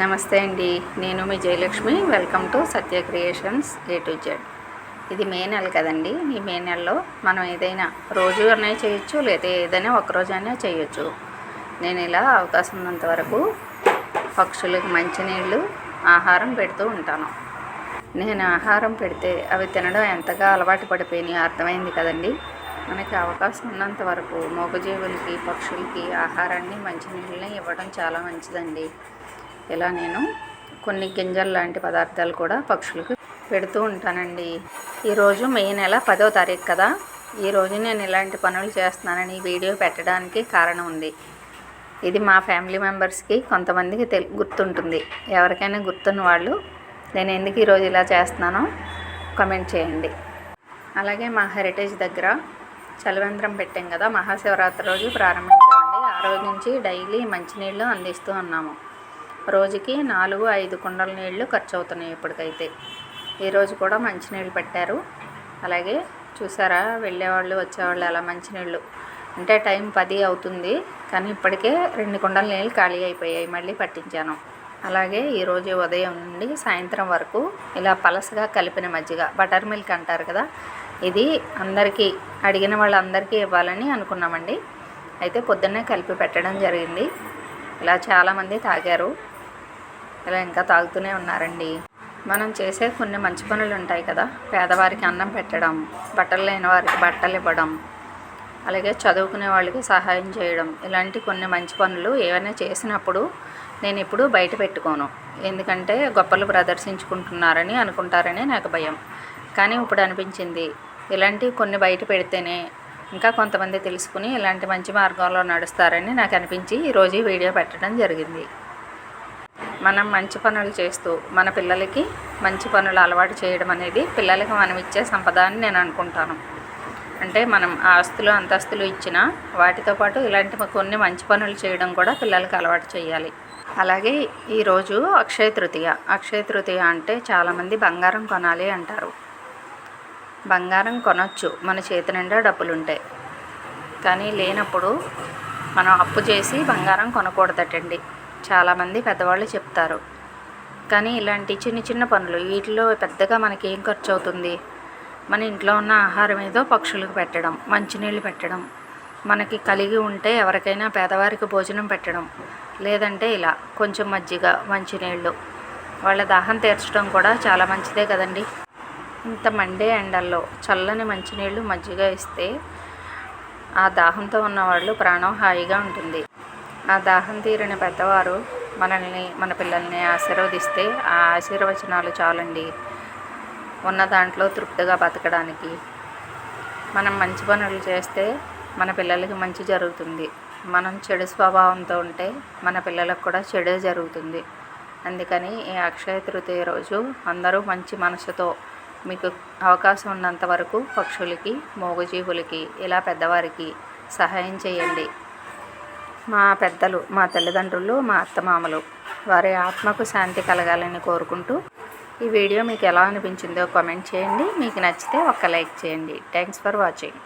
నమస్తే అండి. నేను మీ Jayalakshmi. Welcome to Satya creations A to Z ఇది మే నెల కదండి. ఈ మే నెలలో మనం ఏదైనా రోజు అనే చేయొచ్చు లేదా ఏదైనా ఒకరోజు అయినా చేయొచ్చు. నేను ఇలా అవకాశం ఉన్నంత వరకు పక్షులకు మంచినీళ్ళు ఆహారం పెడుతూ ఉంటాను. నేను ఆహారం పెడితే అవి తినడం ఎంతగా అలవాటు పడిపోయినాయి అర్థమైంది కదండి. మనకి అవకాశం ఉన్నంత వరకు మూగజీవులకి పక్షులకి ఆహారాన్ని మంచినీళ్ళని ఇవ్వడం చాలా మంచిదండి. ఇలా నేను కొన్ని గింజలు లాంటి పదార్థాలు కూడా పక్షులకు పెడుతూ ఉంటానండి. ఈరోజు మే నెల పదో తారీఖు కదా. ఈరోజు నేను ఇలాంటి పనులు చేస్తున్నానని వీడియో పెట్టడానికి కారణం ఉంది. ఇది మా ఫ్యామిలీ మెంబర్స్కి కొంతమందికి తెలి గుర్తుంటుంది. ఎవరికైనా గుర్తున్న వాళ్ళు నేను ఎందుకు ఈరోజు ఇలా చేస్తున్నానో కమెంట్ చేయండి. అలాగే మా హెరిటేజ్ దగ్గర చలవేంద్రం పెట్టాం కదా. మహాశివరాత్రి రోజు ప్రారంభించామండి. ఆ రోజు నుంచి డైలీ మంచినీళ్ళు అందిస్తూ ఉన్నాము. రోజుకి నాలుగు ఐదు కుండల నీళ్ళు ఖర్చు అవుతున్నాయి ఇప్పటికైతే ఈరోజు కూడా మంచినీళ్ళు పెట్టారు. అలాగే చూసారా వెళ్ళేవాళ్ళు వచ్చేవాళ్ళు అలా మంచినీళ్ళు. అంటే టైం పది అవుతుంది కానీ ఇప్పటికే రెండు కుండల నీళ్ళు ఖాళీ అయిపోయాయి మళ్ళీ పట్టించాను. అలాగే ఈరోజు ఉదయం నుండి సాయంత్రం వరకు ఇలా పలసగా కలిపిన మజ్జిగ బటర్ మిల్క్ అంటారు కదా ఇది అందరికీ అడిగిన వాళ్ళందరికీ ఇవ్వాలని అనుకున్నామండి. అయితే పొద్దున్నే కలిపి పెట్టడం జరిగింది. ఇలా చాలామంది తాగారు. ఇలా ఇంకా తాగుతూనే ఉన్నారండి. మనం చేసే కొన్ని మంచి పనులు ఉంటాయి కదా. పేదవారికి అన్నం పెట్టడం బట్టలు లేని వారికి బట్టలు ఇవ్వడం అలాగే చదువుకునే వాళ్ళకి సహాయం చేయడం ఇలాంటి కొన్ని మంచి పనులు ఏవైనా చేసినప్పుడు నేను ఇప్పుడు బయట పెట్టుకోను. ఎందుకంటే గొప్పలు ప్రదర్శించుకుంటున్నారని అనుకుంటారని నాకు భయం. కానీ ఇప్పుడు అనిపించింది ఇలాంటి కొన్ని బయట పెడితేనే ఇంకా కొంతమంది తెలుసుకుని ఇలాంటి మంచి మార్గంలో నడుస్తారని నాకు అనిపించి ఈరోజు వీడియో పెట్టడం జరిగింది. మనం మంచి పనులు చేస్తూ మన పిల్లలకి మంచి పనులు అలవాటు చేయడం అనేది పిల్లలకి మనం ఇచ్చే సంపద అని నేను అనుకుంటాను. అంటే మనం ఆస్తులు అంతస్తులు ఇచ్చిన వాటితో పాటు ఇలాంటి కొన్ని మంచి పనులు చేయడం కూడా పిల్లలకి అలవాటు చేయాలి. అలాగే ఈరోజు అక్షయ తృతీయ. అక్షయ తృతీయ అంటే చాలామంది బంగారం కొనాలి అంటారు. బంగారం కొనొచ్చు మన చేతి నిండా డబ్బులు కానీ లేనప్పుడు మనం అప్పు చేసి బంగారం కొనకూడదటండి. చాలామంది పెద్దవాళ్ళు చెప్తారు. కానీ ఇలాంటి చిన్న చిన్న పనులు వీటిలో పెద్దగా మనకి ఏం ఖర్చు అవుతుంది మన ఇంట్లో ఉన్న ఆహారం ఏదో పక్షులకు పెట్టడం మంచినీళ్ళు పెట్టడం మనకి కలిగి ఉంటే ఎవరికైనా పేదవారికి భోజనం పెట్టడం లేదంటే ఇలా కొంచెం మజ్జిగ మంచినీళ్ళు వాళ్ళ దాహం తీర్చడం కూడా చాలా మంచిదే కదండి. ఇంత మండే ఎండల్లో చల్లని మంచినీళ్ళు మజ్జిగ ఇస్తే ఆ దాహంతో ఉన్నవాళ్ళు ప్రాణం హాయిగా ఉంటుంది. ఆ దాహం తీరిన పెద్దవారు మనల్ని మన పిల్లల్ని ఆశీర్వదిస్తే ఆ ఆశీర్వచనాలు చాలండి. ఉన్న దాంట్లో తృప్తిగా బతకడానికి. మనం మంచి పనులు చేస్తే మన పిల్లలకి మంచి జరుగుతుంది. మనం చెడు స్వభావంతో ఉంటే మన పిల్లలకు కూడా చెడే జరుగుతుంది. అందుకని ఈ అక్షయ తృతీయ రోజు అందరూ మంచి మనసుతో మీకు అవకాశం ఉన్నంత వరకు పక్షులకి మూగజీవులకి ఇలా పెద్దవారికి సహాయం చేయండి. మా పెద్దలు మా తల్లిదండ్రులు మా అత్తమామలు వారి ఆత్మకు శాంతి కలగాలని కోరుకుంటూ ఈ వీడియో మీకు ఎలా అనిపించిందో కామెంట్ చేయండి. మీకు నచ్చితే ఒక్క లైక్ చేయండి. Thanks for watching